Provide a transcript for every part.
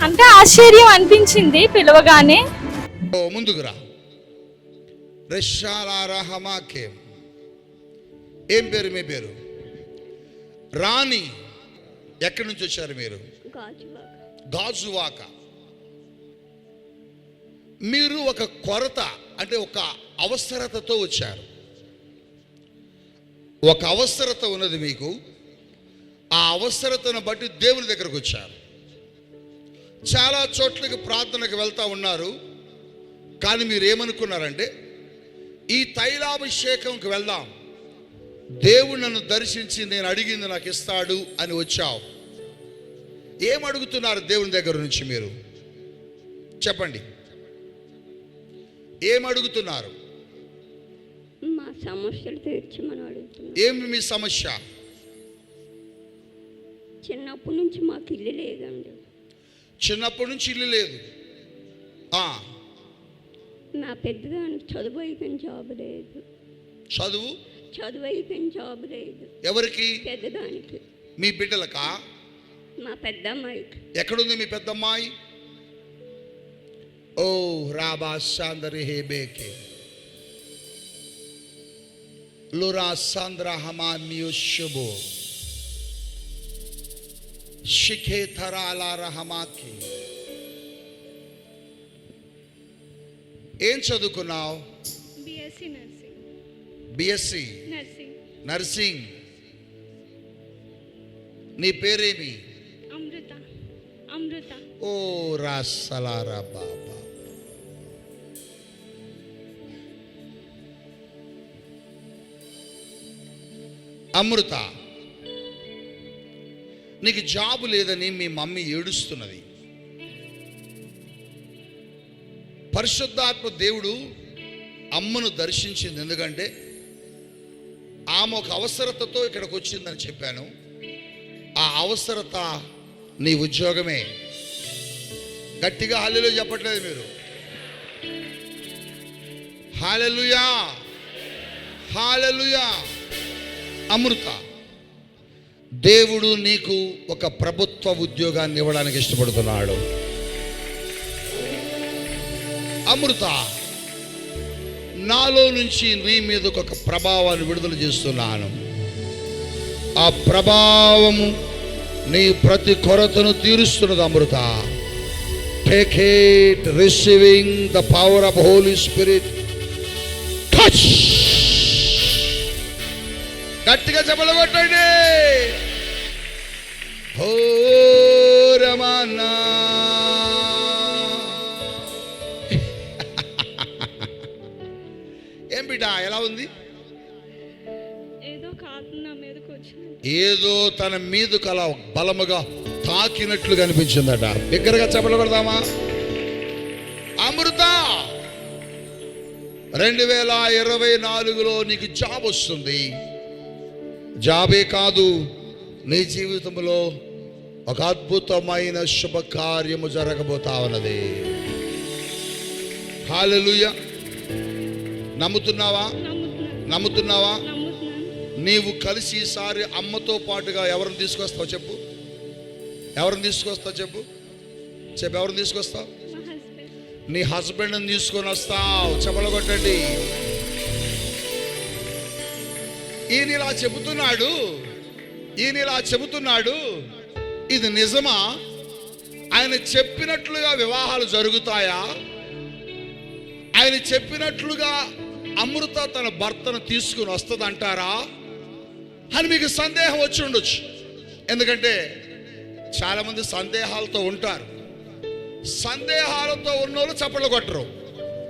అంటే ఆశ్చర్యం అనిపించింది పిలవగానే. ముందుకురా ముందుకు ఏం పేరు మీ పేరు? రాణి ఎక్కడి నుంచి వచ్చారు మీరు? గాజువాక. మీరు ఒక కొరత అంటే ఒక అవసరతతో వచ్చారు. ఒక అవసరత ఉన్నది మీకు. ఆ అవసరతను బట్టి దేవుని దగ్గరకు వచ్చారు. చాలా చోట్లకి ప్రార్థనకు వెళ్తా ఉన్నారు. కానీ మీరు ఏమనుకున్నారంటే ఈ తైలాభిషేకంకి వెళ్దాం. దేవుడు నన్ను దర్శించి నేను అడిగింది నాకు ఇస్తాడు అని వచ్చావు. ఏం అడుగుతున్నారు దేవుని దగ్గర నుంచి మీరు? చెప్పండి. ఏం అడుగుతున్నారు మా సమస్యలు తీర్చమని అడుగుతున్నాం ఏమి మీ సమస్య? చిన్నప్పటి నుంచి మాకు ఇల్లు లేదండి. చిన్నప్పటి నుంచి ఇల్లు లేదు. నా పెద్దదానికి చదువు అయిపోయిన జాబ్ లేదు. చదువు? చదువు అయిపోయిన జాబ్ లేదు. ఎవరికి? పెద్దదానికి. మీ బిడ్డలకా? మా పెద్దమ్మాయికి. ఎక్కడుంది మీ పెద్దమ్మాయి? ఓ రాబా సాందరి హే బేకే. లురా సాంద్ర హమాన్యుషుబో షిఖే థరాల రహమాకి ఏం చదువుకున్నావు BSc nursing BSc nursing nursing నీ పేరేమి? అమృత. అమృత. ఓ రాసలారా బాబా. అమృత. నీకు జాబు లేదని మీ మమ్మీ ఏడుస్తున్నది. పరిశుద్ధాత్మ దేవుడు అమ్మను దర్శించింది ఎందుకంటే ఆమె ఒక అవసరతతో ఇక్కడికి వచ్చిందని చెప్పాను. ఆ అవసరత నీ ఉద్యోగమే. గట్టిగా హల్లెలు చెప్పట్లేదు మీరు. Hallelujah hallelujah Amrutha. దేవుడు నీకు ఒక ప్రభుత్వ ఉద్యోగాన్ని ఇవ్వడానికి ఇష్టపడుతున్నాడు. అమృత నాలో నుంచి నీ మీదకు ఒక ప్రభావాన్ని విడుదల చేస్తున్నాను. ఆ ప్రభావము నీ ప్రతి కొరతను తీరుస్తున్నది Amrutha. Take it receiving the power of holy spirit touch గట్టిగా చెప్పలు కొట్టండి. ఏం బిడ్డ ఎలా ఉంది? ఏదో తన మీదకు అలా బలముగా తాకినట్లు కనిపించిందట. బిగ్గరగా చెప్పలు కొడదామా? అమృత రెండు వేల ఇరవై నాలుగులో నీకు జాబ్ వస్తుంది. జాబే కాదు నీ జీవితంలో ఒక అద్భుతమైన శుభకార్యము జరగబోతా ఉన్నది. హాలెలూయ నమ్ముతున్నావా? నమ్ముతున్నావా? నీవు కలిసి ఈసారి అమ్మతో పాటుగా ఎవరిని తీసుకొస్తావు చెప్పు? ఎవరిని తీసుకొస్తావు చెప్పు? చెప్పు ఎవరిని తీసుకొస్తావు? నీ హస్బెండ్ని తీసుకొని వస్తావు. చెప్పలు కొట్టండి ఈయన ఇలా చెబుతున్నాడు ఈయన ఇలా చెబుతున్నాడు ఇది నిజమా? ఆయన చెప్పినట్లుగా వివాహాలు జరుగుతాయా? ఆయన చెప్పినట్లుగా అమృత తన భర్తను తీసుకుని వస్తుంది అంటారా అని మీకు సందేహం వచ్చి ఉండొచ్చు. ఎందుకంటే చాలామంది సందేహాలతో ఉంటారు. సందేహాలతో ఉన్నోళ్ళు చప్పట్లు కొట్టరు.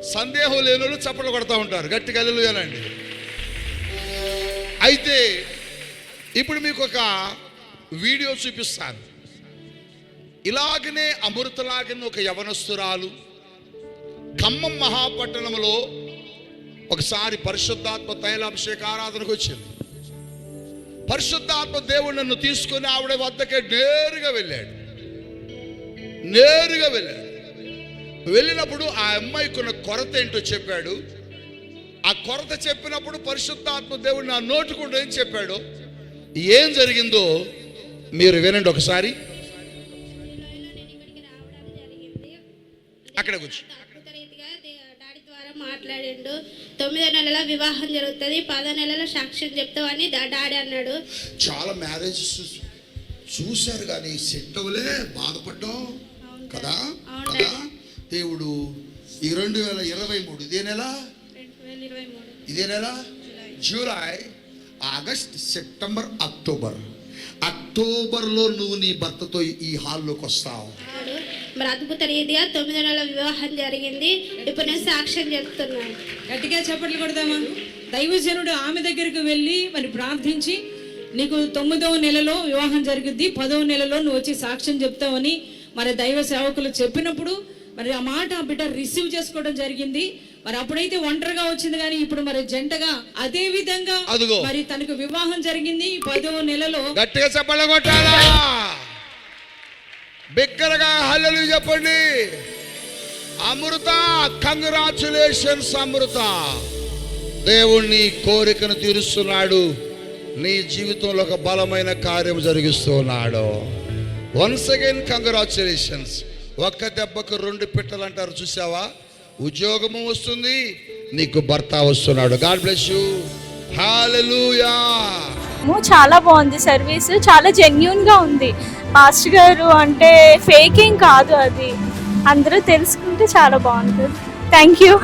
సందేహం లేని వాళ్ళు చప్పట్లు కొడతా ఉంటారు. గట్టి లేనండి అయితే ఇప్పుడు మీకు ఒక వీడియో చూపిస్తాను. ఇలాగనే అమృతలాగనే ఒక యవనస్తురాలు ఖమ్మం మహాపట్టణంలో ఒకసారి పరిశుద్ధాత్మ తైలాభిషేక ఆరాధనకు వచ్చింది. పరిశుద్ధాత్మ దేవుడు నన్ను తీసుకుని ఆవిడ వద్దకే నేరుగా వెళ్ళాడు. నేరుగా వెళ్ళాడు. వెళ్ళినప్పుడు ఆ అమ్మాయికున్న కొరత ఏంటో చెప్పాడు. ఆ కొరత చెప్పినప్పుడు పరిశుద్ధాత్మ దేవుడు నా నోటుకుండా ఏం చెప్పాడు? ఏం జరిగిందో మీరు వినండి ఒకసారి. అక్కడ కూర్చో. మాట్లాడిండు తొమ్మిదో నెలల వివాహం జరుగుతుంది. పదో నెలల సాక్ష్యం చెప్తామని డాడీ అన్నాడు. చాలా మ్యారేజెస్ చూశారు కానీ సెట్ అవ్వలే బాధపడ్డాం. కదా? కదా? దేవుడు ఈ రెండు వేల ఇరవై మూడు ఇదే నెల రెండు వేల ఇరవై మూడు ఇదే నెల? July August September October. అక్టోబర్లో నువ్వు నీ భర్తతో ఈ హాల్లోకి వస్తావు. మరి అద్భుత రీతిగా తొమ్మిదో నెలల వివాహం జరిగింది. ఇప్పుడు నేను సాక్ష్యం చెప్తున్నాను. గట్టిగా చప్పట్లు కొడదామా? దైవజనుడు ఆమె దగ్గరికి వెళ్ళి మరి ప్రార్థించి నీకు తొమ్మిదవ నెలలో వివాహం జరుగుద్ది పదవ నెలలో నువ్వు వచ్చి సాక్ష్యం చెప్తావని మరి దైవ సేవకులు చెప్పినప్పుడు మరి ఆ మాట ఆ బిడ్డ రిసీవ్ చేసుకోవడం జరిగింది. మరి అప్పుడైతే ఒంటరిగా వచ్చింది కానీ ఇప్పుడు మరి జంటగా అదే విధంగా అదిగో. మరి తనకు వివాహం జరిగింది. ఈ పదవ నెలలో గట్టిగా చెప్పండి కొట్టాలా? బిగ్గరగా హల్లెలు చెప్పండి. అమృత కంగ్రాచులేషన్స్ అమృత. దేవుణ్ణి కోరికను తీరుస్తున్నాడు. నీ జీవితంలో ఒక బలమైన కార్యం జరిగిస్తున్నాడు. వన్స్ అగైన్ కంగ్రాచులేషన్స్ ఒక్క దెబ్బకు రెండు పిట్టలు అంటారు చూసావా ఉద్యోగము వస్తుంది నీకు భర్త వస్తున్నాడు. గాడ్ బ్లెస్ యూ హాలెలూయా చాలా బాగుంది సర్వీస్ చాలా జెన్యున్గా ఉంది. మాస్టర్ గారు అంటే ఫేకింగ్ కాదు అది. అందరూ తెలుసుకుంటే చాలా బాగుంటుంది. Thank you